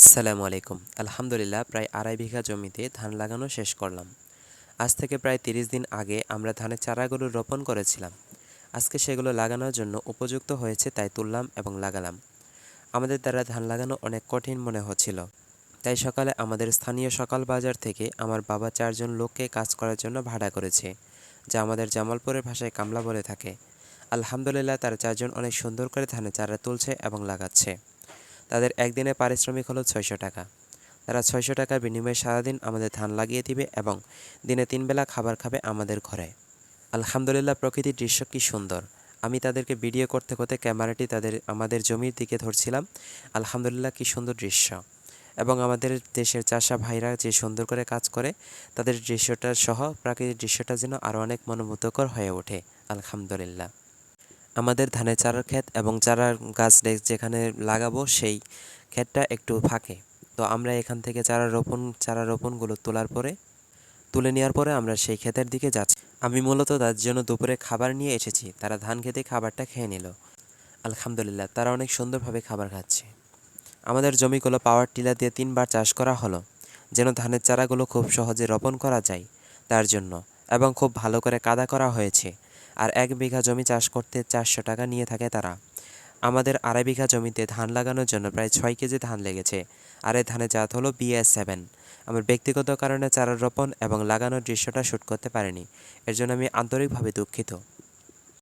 আসসালামু আলাইকুম। আলহামদুলিল্লাহ, প্রায় আড়াই বিঘা জমিতে ধান লাগানো শেষ করলাম। আজ থেকে প্রায় তিরিশ দিন আগে আমরা ধানের চারাগুলো রোপণ করেছিলাম। আজকে সেগুলো লাগানোর জন্য উপযুক্ত হয়েছে তাই তুললাম এবং লাগালাম। আমাদের দ্বারা ধান লাগানো অনেক কঠিন মনে হচ্ছিল। তাই সকালে আমাদের স্থানীয় সকাল বাজার থেকে আমার বাবা চারজন লোককে কাজ করার জন্য ভাড়া করেছে, যা আমাদের জামালপুরের ভাষায় কামলা বলে থাকে। আলহামদুলিল্লাহ, তারা চারজন অনেক সুন্দর করে ধানের চারা তুলছে এবং লাগাচ্ছে। তাদের একদিনে পারিশ্রমিক হলো ছয়শো টাকা। তারা ছয়শো টাকার বিনিময়ে সারাদিন আমাদের ধান লাগিয়ে দিবে এবং দিনে তিন বেলা খাবার খাবে আমাদের ঘরে। আলহামদুলিল্লাহ, প্রকৃতির দৃশ্য কী সুন্দর। আমি তাদেরকে ভিডিও করতে করতে ক্যামেরাটি তাদের, আমাদের জমির দিকে ধরছিলাম। আলহামদুলিল্লাহ, কী সুন্দর দৃশ্য। এবং আমাদের দেশের চাষা ভাইরা যে সুন্দর করে কাজ করে, তাদের দৃশ্যটা সহ প্রাকৃতিক দৃশ্যটা যেন আরও অনেক মনোমুগ্ধকর হয়ে ওঠে। আলহামদুলিল্লাহ। আমাদের ধানের চারার ক্ষেত এবং চারার গাছ যেখানে লাগাবো সেই ক্ষেতটা একটু ফাঁকে। তো আমরা এখান থেকে চারা রোপণ, চারা রোপণগুলো তোলার পরে, তুলে নেওয়ার পরে আমরা সেই ক্ষেতের দিকে যাচ্ছি। আমি মূলত তার জন্য দুপুরে খাবার নিয়ে এসেছি। তারা ধান খেতে খাবারটা খেয়ে নিল। আলহামদুলিল্লাহ, তারা অনেক সুন্দরভাবে খাবার খাচ্ছে। আমাদের জমিগুলো পাওয়ার টিলার দিয়ে তিনবার চাষ করা হলো, যেন ধানের চারাগুলো খুব সহজে রোপণ করা যায় তার জন্য, এবং খুব ভালো করে কাদা করা হয়েছে। আর এক বিঘা জমি চাষ করতে চারশো টাকা নিয়ে থাকে তারা। আমাদের আড়াই বিঘা জমিতে ধান লাগানোর জন্য প্রায় ছয় কেজি ধান লেগেছে, আর এই ধানের জাত হলো বিএস সেভেন। আমার ব্যক্তিগত কারণে চারা রোপণ এবং লাগানোর দৃশ্যটা শ্যুট করতে পারিনি, এর জন্য আমি আন্তরিকভাবে দুঃখিত।